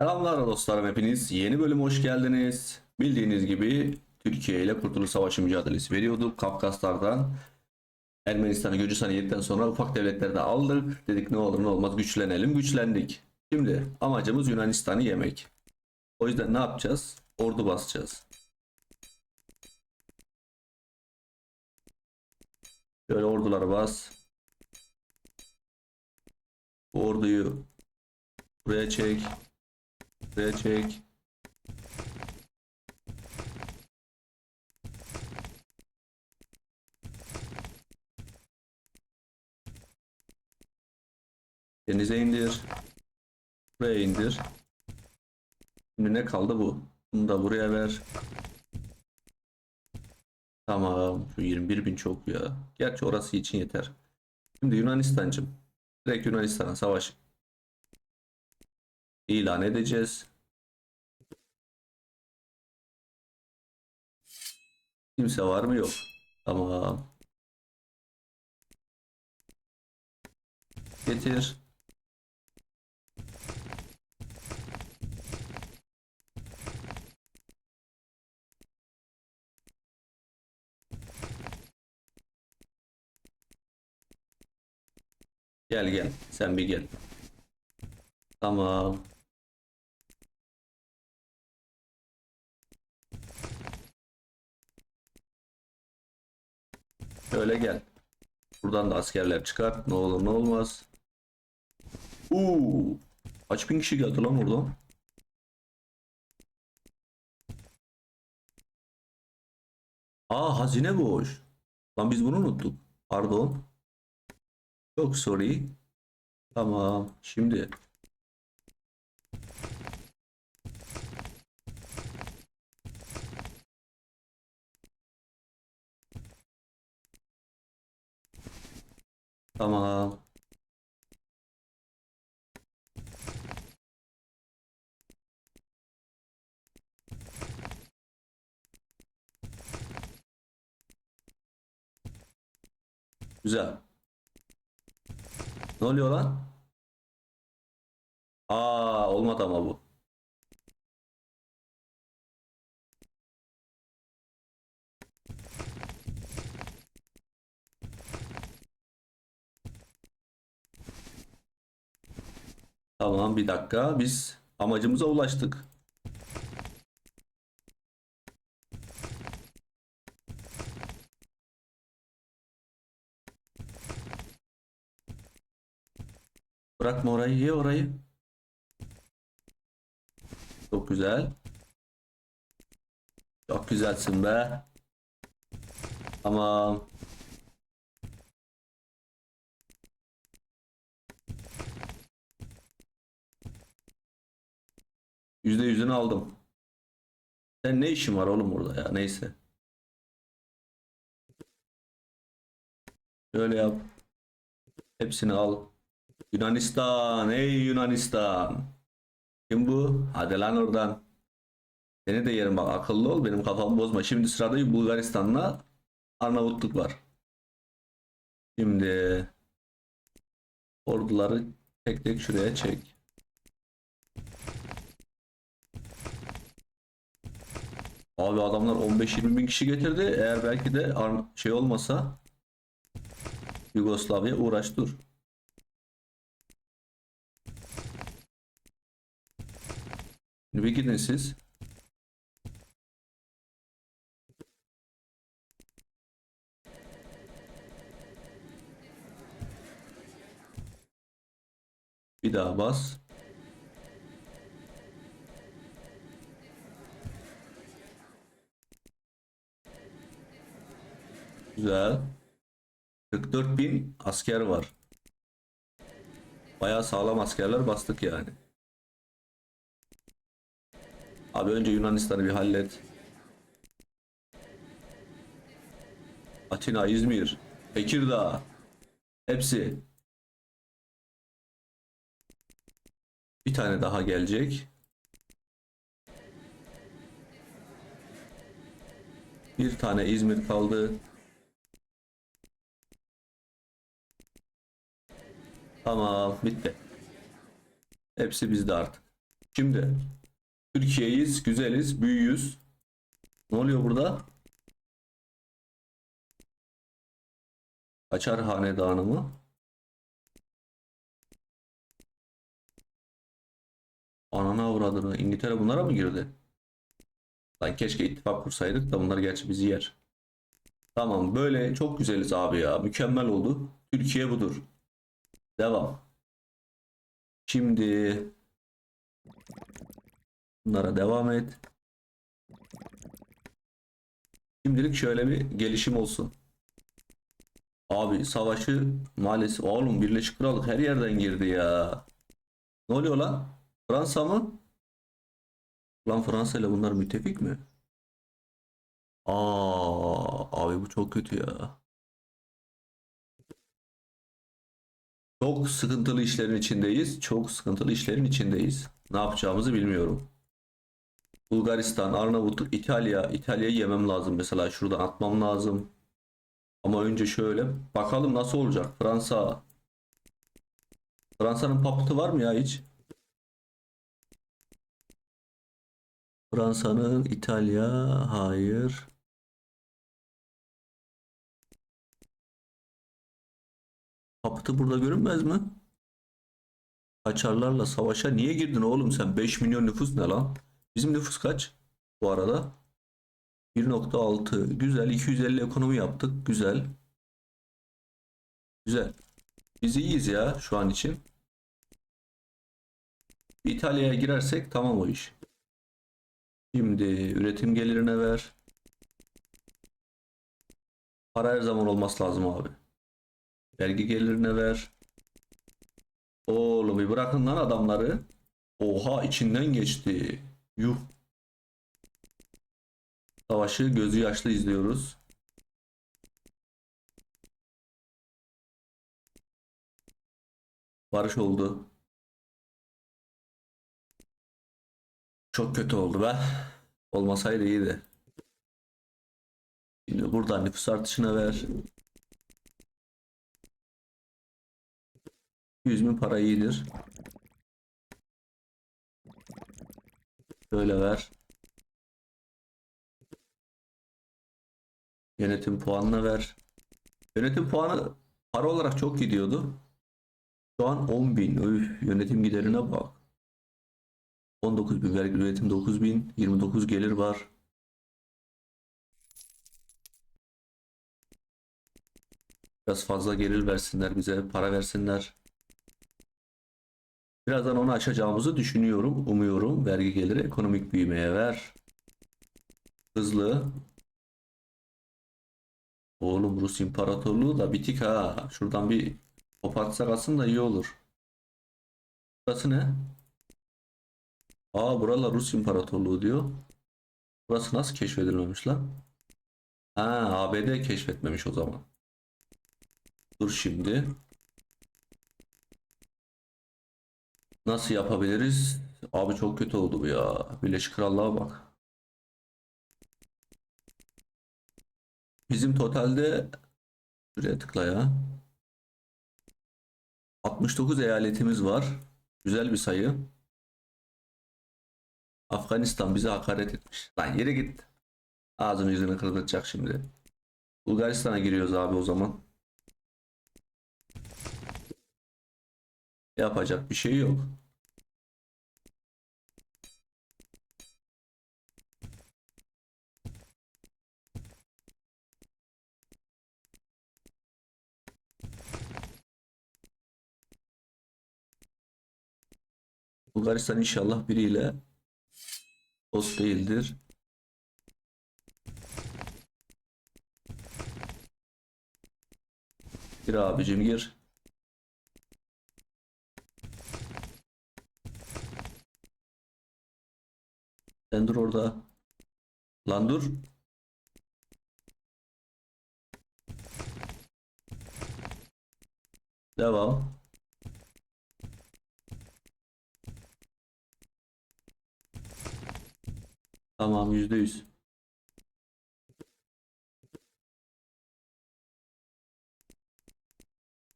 Selamlar dostlarım hepiniz. Yeni bölüme hoş geldiniz. Bildiğiniz gibi Türkiye ile Kurtuluş Savaşı mücadelesi veriyorduk. Kafkaslardan Ermenistan'ı, Gürcistan'ı yedikten sonra ufak devletleri de aldık. Dedik ne olur ne olmaz güçlenelim. Güçlendik. Şimdi amacımız Yunanistan'ı yemek. O yüzden ne yapacağız? Ordu basacağız. Şöyle orduları bas. Bu orduyu buraya çek. Buraya çek. Denize indir. Buraya indir. Şimdi ne kaldı bu? Bunu da buraya ver. Tamam. Şu 21 bin çok ya. Gerçi orası için yeter. Şimdi Yunanistan'cım. Direkt Yunanistan'a savaş ilan edeceğiz. Kimse var mı? Yok. Tamam. Getir. Gel gel. Sen bir gel. Tamam. Şöyle gel. Buradan da askerler çıkar. Ne olur ne olmaz. Uuu. Kaç bin kişi geldi lan oradan? Aa hazine boş. Lan biz bunu unuttuk. Pardon. Çok sorry. Tamam. Şimdi Tamam. Güzel. Ne oluyor lan? Aa olmadı ama bu. Tamam bir dakika biz amacımıza ulaştık. Bırakma orayı, ye orayı. Çok güzel. Çok güzelsin be. Tamam. Yüzde yüzünü aldım. Sen ne işin var oğlum burada ya? Neyse. Şöyle yap. Hepsini al. Yunanistan. Ey Yunanistan. Kim bu? Hadi lan oradan. Seni de yerim bak akıllı ol benim kafamı bozma. Şimdi sırada Bulgaristan'la Arnavutluk var. Şimdi orduları tek tek şuraya çek. Abi adamlar 15-20 bin kişi getirdi. Eğer belki de şey olmasa Yugoslavya uğraş dur. Bir gidin siz. Bir daha bas. Güzel. 44 bin asker var. Bayağı sağlam askerler bastık yani. Abi önce Yunanistan'ı bir hallet. Atina, İzmir, Tekirdağ. Hepsi. Bir tane daha gelecek. Bir tane İzmir kaldı. Tamam bitti. Hepsi bizde artık. Şimdi Türkiye'yiz, güzeliz, büyüyüz. Ne oluyor burada? Açar hanedanı mı? Anana avradını. İngiltere bunlara mı girdi? Lan keşke ittifak kursaydık da bunlar gerçi bizi yer. Tamam böyle çok güzeliz abi ya. Mükemmel oldu. Türkiye budur. Devam. Şimdi bunlara devam et. Şimdilik şöyle bir gelişim olsun. Abi savaşı maalesef oğlum Birleşik Krallık her yerden girdi ya. Ne oluyor lan? Fransa mı? Lan Fransa ile bunlar müttefik mi? Aa, abi bu çok kötü ya. Çok sıkıntılı işlerin içindeyiz. Çok sıkıntılı işlerin içindeyiz. Ne yapacağımızı bilmiyorum. Bulgaristan, Arnavutluk, İtalya. İtalya'yı yemem lazım mesela. Şuradan atmam lazım. Ama önce şöyle. Bakalım nasıl olacak. Fransa. Fransa'nın paputu var mı ya hiç? Fransa'nın İtalya. Hayır. Paputu burada görünmez mi? Kaçarlarla savaşa niye girdin oğlum sen? 5 milyon nüfus ne lan? Bizim nüfus kaç bu arada? 1.6 güzel. 250 ekonomi yaptık. Güzel. Güzel. Biz iyiyiz ya şu an için. İtalya'ya girersek tamam o iş. Şimdi üretim gelirine ver. Para her zaman olması lazım abi vergi gelirine ver oğlum bir bırakın lan adamları oha içinden geçti yuh Savaşı gözü yaşlı izliyoruz. Barış oldu. Çok kötü oldu be. Olmasaydı iyiydi. Şimdi buradan nüfus artışına ver. 100 bin para iyidir. Şöyle ver. Yönetim puanına ver. Yönetim puanı para olarak çok gidiyordu. Şu an 10 bin. Öf, yönetim giderine bak. 19 bin vergi üretim 9 bin. 29 gelir var. Biraz fazla gelir versinler bize. Para versinler. Birazdan onu aşacağımızı düşünüyorum. Umuyorum. Vergi geliri ekonomik büyümeye ver. Hızlı. Oğlum Rus İmparatorluğu da bitik ha. Şuradan bir kopartsak aslında iyi olur. Burası ne? Aa buralar Rus İmparatorluğu diyor. Burası nasıl keşfedilmemiş lan? Ha ABD keşfetmemiş o zaman. Dur şimdi. Nasıl yapabiliriz? Abi çok kötü oldu bu ya. Birleşik Krallığa bak. Bizim totalde şuraya tıkla ya. 69 eyaletimiz var. Güzel bir sayı. Afganistan bize hakaret etmiş. Lan yere git. Ağzını yüzünü kırdıracak şimdi. Bulgaristan'a giriyoruz abi o zaman. Yapacak bir şey yok. Bulgaristan inşallah biriyle dost değildir. Gir abicim gir. Sen dur orada. Lan dur. Devam. Tamam yüzde yüz.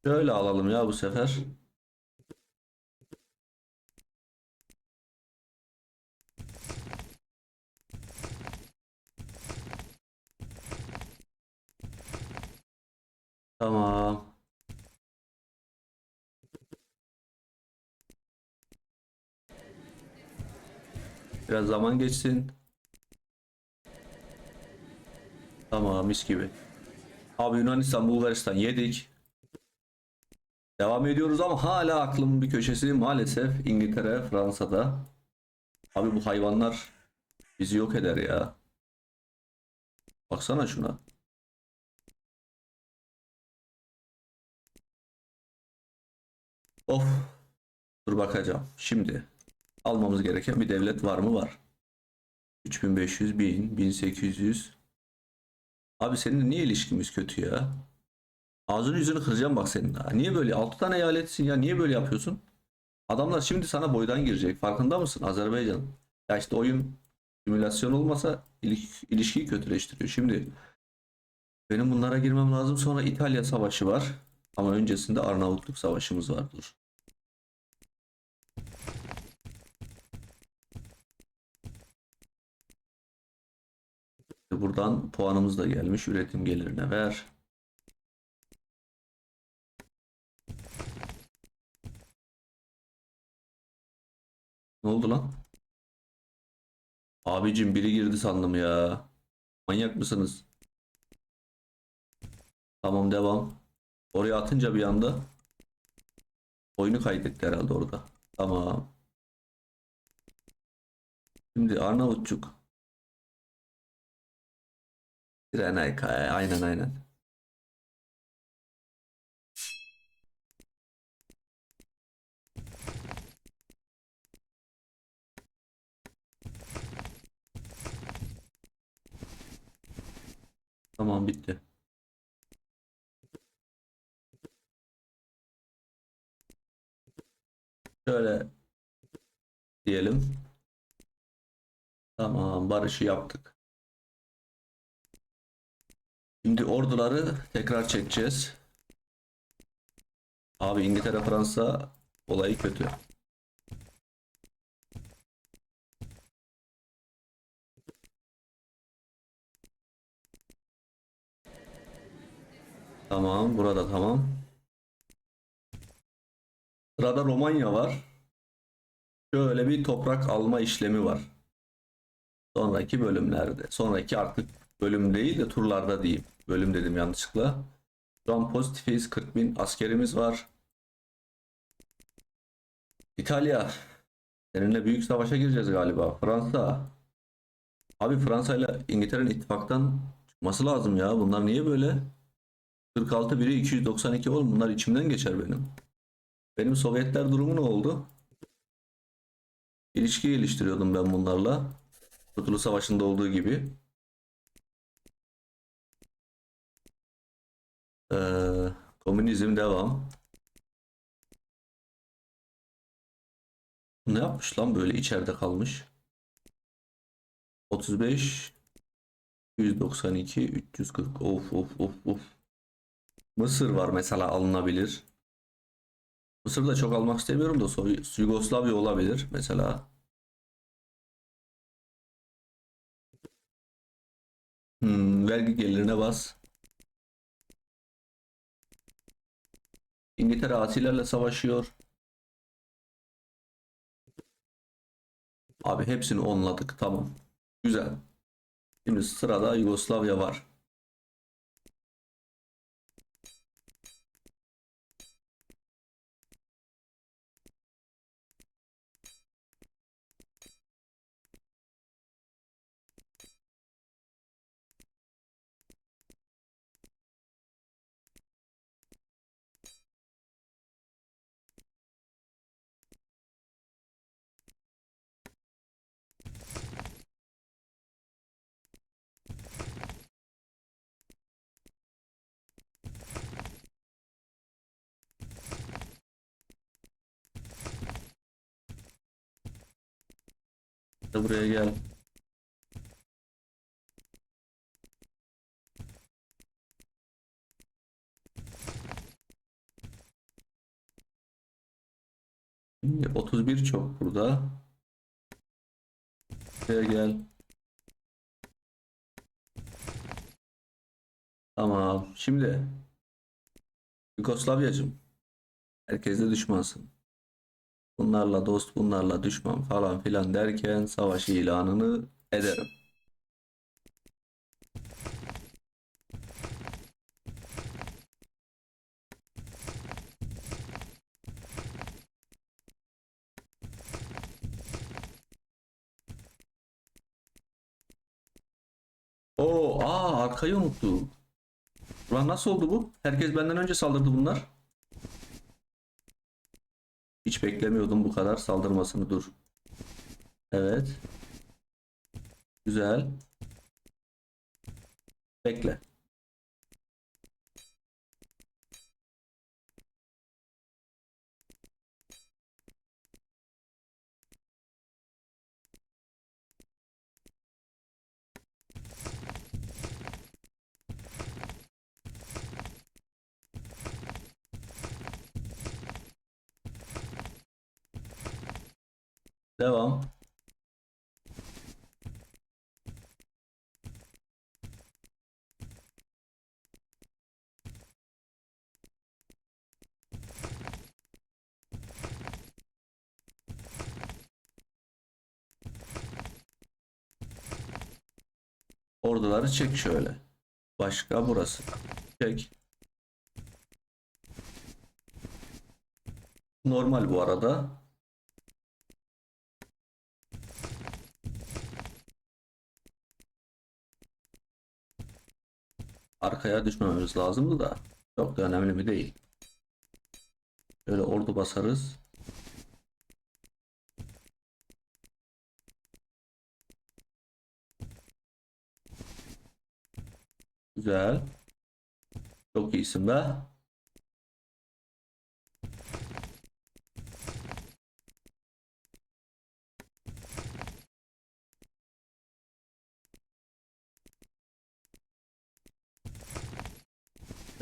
Şöyle alalım ya bu sefer. Tamam. Biraz zaman geçsin. Tamam mis gibi. Abi Yunanistan, Bulgaristan yedik. Devam ediyoruz ama hala aklımın bir köşesi maalesef İngiltere, Fransa'da. Abi bu hayvanlar bizi yok eder ya. Baksana şuna. Of. Dur bakacağım. Şimdi almamız gereken bir devlet var mı? Var. 3500, 1000, 1800. Abi seninle niye ilişkimiz kötü ya? Ağzını yüzünü kıracağım bak senin. Niye böyle? 6 tane eyaletsin ya. Niye böyle yapıyorsun? Adamlar şimdi sana boydan girecek. Farkında mısın? Azerbaycan. Ya işte oyun simülasyon olmasa iliş- ilişkiyi kötüleştiriyor. Şimdi benim bunlara girmem lazım. Sonra İtalya Savaşı var. Ama öncesinde Arnavutluk Savaşımız var. Dur. Buradan puanımız da gelmiş. Üretim gelirine ver. Ne oldu lan? Abicim biri girdi sandım ya. Manyak mısınız? Tamam devam. Oraya atınca bir anda oyunu kaydetti herhalde orada. Tamam. Şimdi Arnavutçuk. Renayka. Aynen aynen. Tamam bitti. Şöyle diyelim. Tamam barışı yaptık. Şimdi orduları tekrar çekeceğiz. Abi İngiltere Fransa olayı kötü. Tamam burada tamam. Sırada Romanya var. Şöyle bir toprak alma işlemi var. Sonraki bölümlerde. Sonraki artık bölüm değil de turlarda diyeyim. Bölüm dedim yanlışlıkla. Şu an pozitifiz 40 bin askerimiz var. İtalya. Seninle büyük savaşa gireceğiz galiba. Fransa. Abi Fransa ile İngiltere'nin ittifaktan çıkması lazım ya. Bunlar niye böyle? 46 biri 292 oğlum bunlar içimden geçer benim. Benim Sovyetler durumu ne oldu? İlişki geliştiriyordum ben bunlarla. Kurtuluş Savaşı'nda olduğu gibi. Ee, komünizm devam. Ne yapmış lan böyle içeride kalmış? 35 192 340 of of of of. Mısır var mesela alınabilir. Mısır'da çok almak istemiyorum da Yugoslavya olabilir mesela. Hmm, vergi gelirine bas. İngiltere asilerle savaşıyor. Abi hepsini onladık. Tamam. Güzel. Şimdi sırada Yugoslavya var. Buraya gel. Şimdi 31 çok burada. Buraya gel. Tamam. Şimdi Yugoslavyacım. Herkesle düşmansın. Bunlarla dost, bunlarla düşman falan filan derken savaş ilanını ederim. Oo, aa arkayı unuttum. Ulan nasıl oldu bu? Herkes benden önce saldırdı bunlar. Hiç beklemiyordum bu kadar saldırmasını dur. Evet. Güzel. Bekle. Devam. Orduları çek şöyle. Başka burası. Çek. Normal bu arada. Arkaya düşmememiz lazımdı da. Çok da önemli mi değil. Şöyle ordu basarız. Güzel. Çok iyisin be.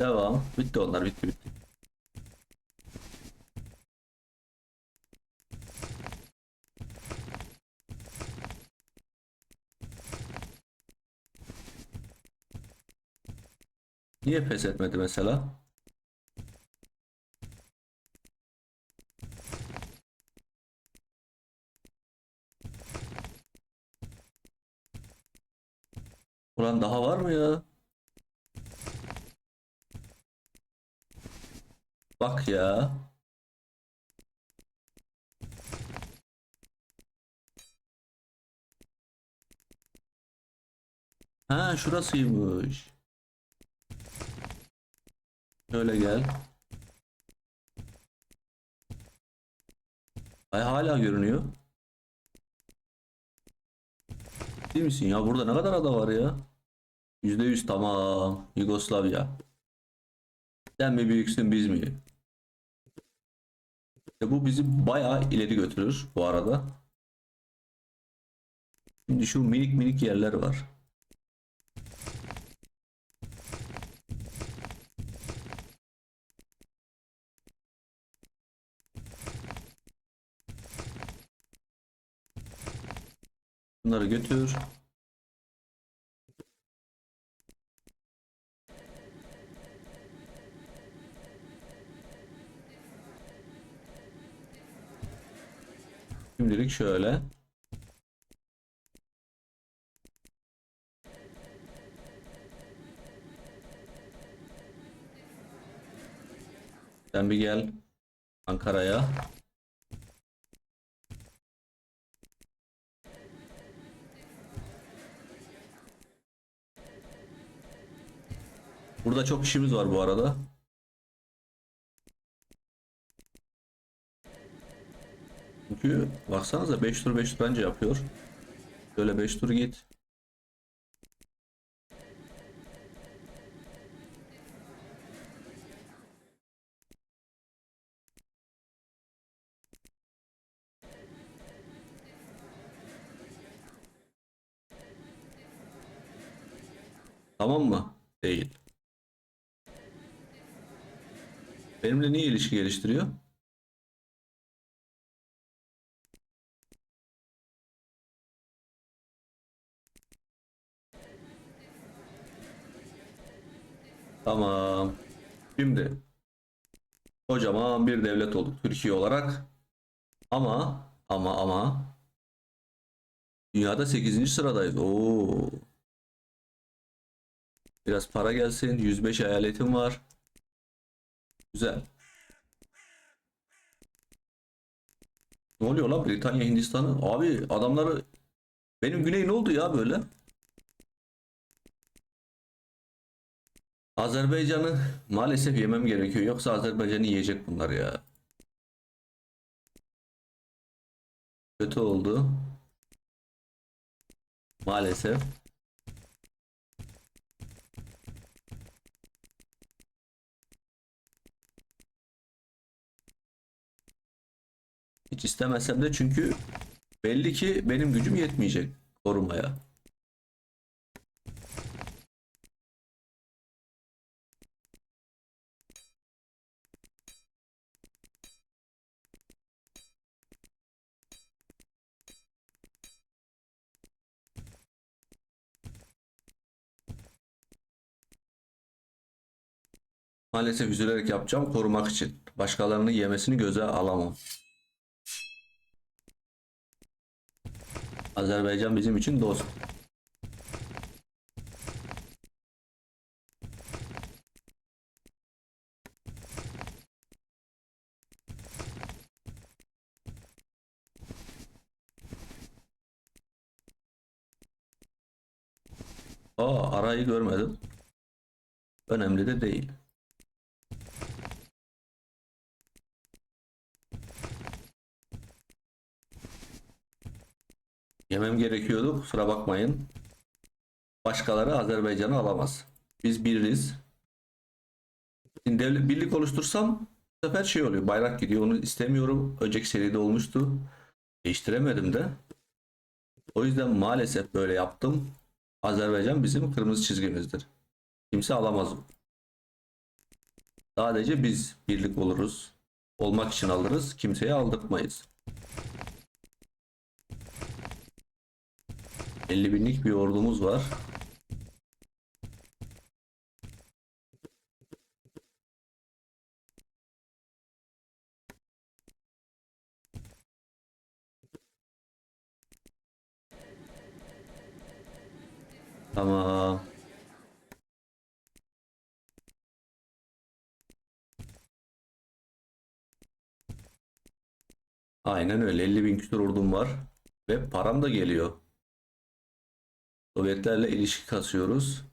Devam. Bitti onlar. Bitti bitti. Niye pes etmedi mesela? Ulan daha var mı ya? Bak ya. Ha şurasıymış. Şöyle gel. Ay hala görünüyor. Değil misin ya? Burada ne kadar ada var ya? %100 tamam. Yugoslavya. Sen mi büyüksün biz mi? İşte bu bizi bayağı ileri götürür bu arada. Şimdi şu minik minik yerler var. Bunları götür. Şimdilik şöyle. Sen bir gel Ankara'ya. Burada çok işimiz var bu arada. Çünkü baksanıza 5 tur 5 tur bence yapıyor. Şöyle 5 tur git. Tamam mı? Değil. Benimle niye ilişki geliştiriyor? Tamam. Şimdi Kocaman bir devlet olduk Türkiye olarak. Ama ama ama dünyada 8. sıradayız. Oo. Biraz para gelsin. 105 eyaletim var. Güzel. Ne oluyor lan Britanya Hindistan'ı? Abi adamları benim güney ne oldu ya böyle? Azerbaycan'ı maalesef yemem gerekiyor. Yoksa Azerbaycan'ı yiyecek bunlar ya. Kötü oldu. Maalesef. Hiç istemesem de çünkü belli ki benim gücüm yetmeyecek korumaya. Maalesef üzülerek yapacağım korumak için. Başkalarının yemesini göze alamam. Azerbaycan bizim için dost. Aa, arayı görmedim. Önemli de değil. Yemem gerekiyordu. Kusura bakmayın. Başkaları Azerbaycan'ı alamaz. Biz biriz. Şimdi devlet, birlik oluştursam bu sefer şey oluyor. Bayrak gidiyor. Onu istemiyorum. Önceki seride olmuştu. Değiştiremedim de. O yüzden maalesef böyle yaptım. Azerbaycan bizim kırmızı çizgimizdir. Kimse alamaz. Sadece biz birlik oluruz. Olmak için alırız. Kimseye aldırtmayız. 50 binlik bir ordumuz var. Tamam. Aynen öyle 50 bin küsur ordum var. Ve param da geliyor. Sovyetlerle ilişki kasıyoruz.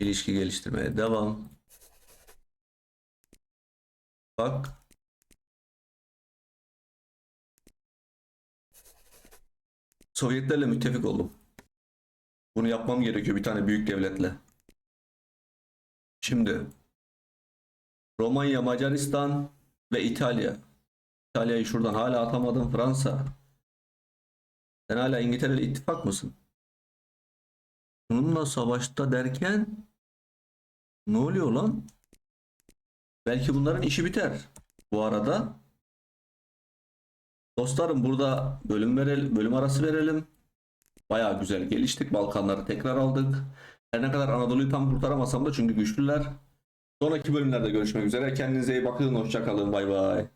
İlişki geliştirmeye devam. Bak. Sovyetlerle müttefik oldum. Bunu yapmam gerekiyor bir tane büyük devletle. Şimdi Romanya, Macaristan ve İtalya. İtalya'yı şuradan hala atamadım. Fransa. Sen hala İngiltere ile ittifak mısın? Bununla savaşta derken ne oluyor lan? Belki bunların işi biter. Bu arada dostlarım burada bölüm verelim, bölüm arası verelim. Baya güzel geliştik. Balkanları tekrar aldık. Her ne kadar Anadolu'yu tam kurtaramasam da çünkü güçlüler. Sonraki bölümlerde görüşmek üzere. Kendinize iyi bakın. Hoşça kalın. Bay bay.